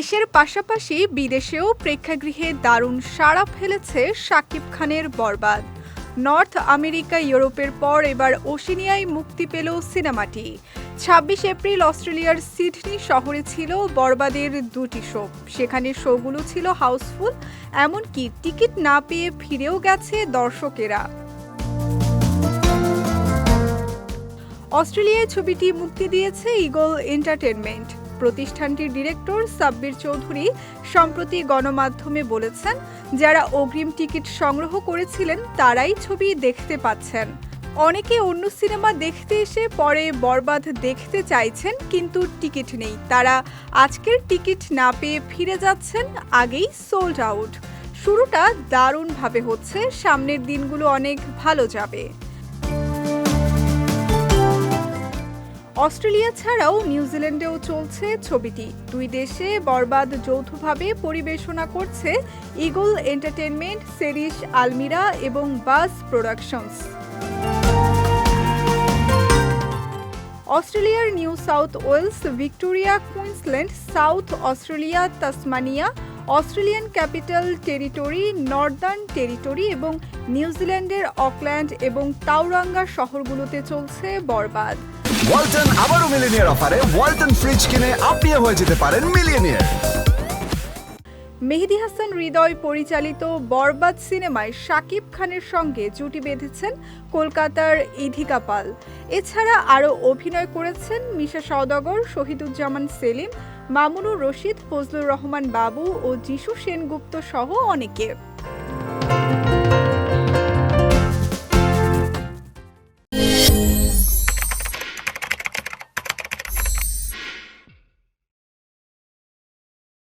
দেশের পাশাপাশি বিদেশেও প্রেক্ষাগৃহে দারুণ সাড়া ফেলেছে শাকিব খানের বরবাদ। নর্থ আমেরিকা, ইউরোপের পর এবার ওশিনিয়ায় মুক্তি পেল সিনেমাটি। ছাব্বিশ এপ্রিল অস্ট্রেলিয়ার সিডনি শহরে ছিল বরবাদের দুটি শো। সেখানে শোগুলো ছিল হাউসফুল, এমনকি টিকিট না পেয়ে ফিরেও গেছে দর্শকেরা। অস্ট্রেলিয়ায় ছবিটি মুক্তি দিয়েছে ইগল এন্টারটেনমেন্ট প্রতিষ্ঠানটির ডিরেক্টর সাব্বির চৌধুরী সম্প্রতি গণমাধ্যমে বলেছেন, যারা অগ্রিম টিকিট সংগ্রহ করেছিলেন তারাই ছবি দেখতে পাচ্ছেন। অনেকে অন্য সিনেমা দেখতে এসে পরে বরবাদ দেখতে চাইছেন, কিন্তু টিকিট নেই। তারা আজকের টিকিট না পেয়ে ফিরে যাচ্ছেন, আগেই সোল্ড আউট। শুরুটা দারুণভাবে হচ্ছে, সামনের দিনগুলো অনেক ভালো যাবে। অস্ট্রেলিয়া ছাড়াও নিউজিল্যান্ডেও চলছে ছবিটি। দুই দেশে বরবাদ যৌথভাবে পরিবেশনা করছে ইগল এন্টারটেনমেন্ট সেরিশ আলমিরা এবং বাস প্রোডাকশনস। অস্ট্রেলিয়ার New South Wales, Victoria, Queensland, South Australia, Tasmania, Australian Capital Territory, Northern Territory এবং নিউজিল্যান্ডের অকল্যান্ড এবং তাওরাঙ্গা শহরগুলোতে চলছে বরবাদ। ওয়ালটন আবারও মিলিনিয়ার অফারে ওয়ালটন ফ্রিজ কিনে আপনিও হয়ে যেতে পারেন মিলিয়নিয়ার। মেহেদি হাসান হৃদয় পরিচালিত বরবাদ সিনেমায় শাকিব খানের সঙ্গে জুটি বেঁধেছেন কলকাতার ইধিকা পাল। এছাড়া আরও অভিনয় করেছেন মিশা সওদাগর, শহীদুজ্জামান সেলিম, মামুনুর রশিদ, ফজলুর রহমান বাবু ও যিশু সেনগুপ্ত সহ অনেকে।